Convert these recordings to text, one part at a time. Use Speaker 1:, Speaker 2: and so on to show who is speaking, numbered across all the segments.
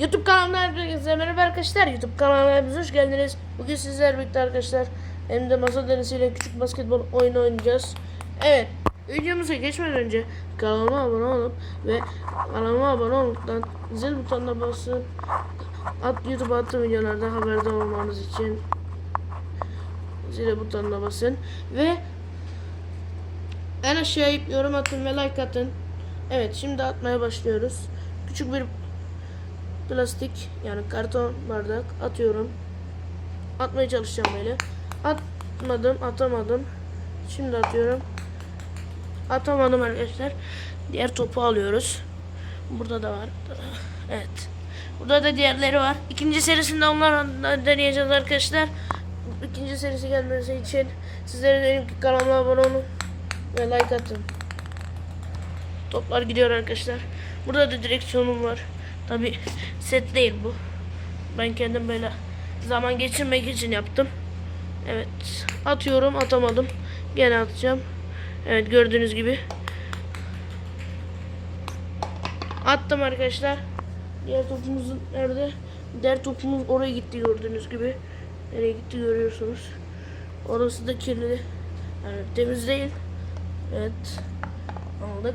Speaker 1: YouTube kanalına herkese merhaba arkadaşlar. YouTube kanalına hoş geldiniz. Bugün sizler birlikte arkadaşlar hem de masa tenisiyle küçük basketbol oyunu oynayacağız. Evet. Videomuza geçmeden önce kanalıma abone olup ve kanalıma abone olduktan zil butonuna basın. At YouTube'a attığım videolarda haberdar olmanız için zil butonuna basın ve en aşağıya yorum atın ve like atın. Evet şimdi atmaya başlıyoruz. Küçük bir plastik yani karton bardak atıyorum. Atmaya çalışacağım böyle. Atmadım, atamadım. Şimdi atıyorum. Atamadım arkadaşlar. Diğer topu alıyoruz. Burada da var. Evet. Burada da diğerleri var. İkinci serisinde onlarla deneyeceğiz arkadaşlar. İkinci serisi gelmesi için sizlere derim ki kanalıma abone olun ve like atın. Toplar gidiyor arkadaşlar. Burada da direksiyonum var. Tabi set değil bu. Ben kendim böyle zaman geçirmek için yaptım. Evet. Atıyorum atamadım. Gene atacağım. Evet gördüğünüz gibi. Attım arkadaşlar. Diğer topumuzun nerede? Diğer topumuz oraya gitti gördüğünüz gibi. Nereye gitti görüyorsunuz. Orası da kirli. Yani temiz değil. Evet. Aldık.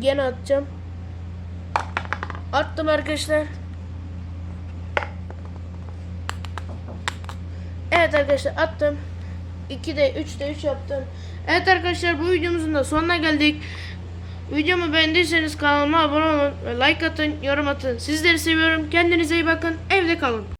Speaker 1: Gene atacağım. Attım arkadaşlar. Evet arkadaşlar attım. 2'de 3'de 3 yaptım. Evet arkadaşlar bu videomuzun da sonuna geldik. Videomu beğendiyseniz kanalıma abone olun ve like atın, yorum atın. Sizleri seviyorum. Kendinize iyi bakın. Evde kalın.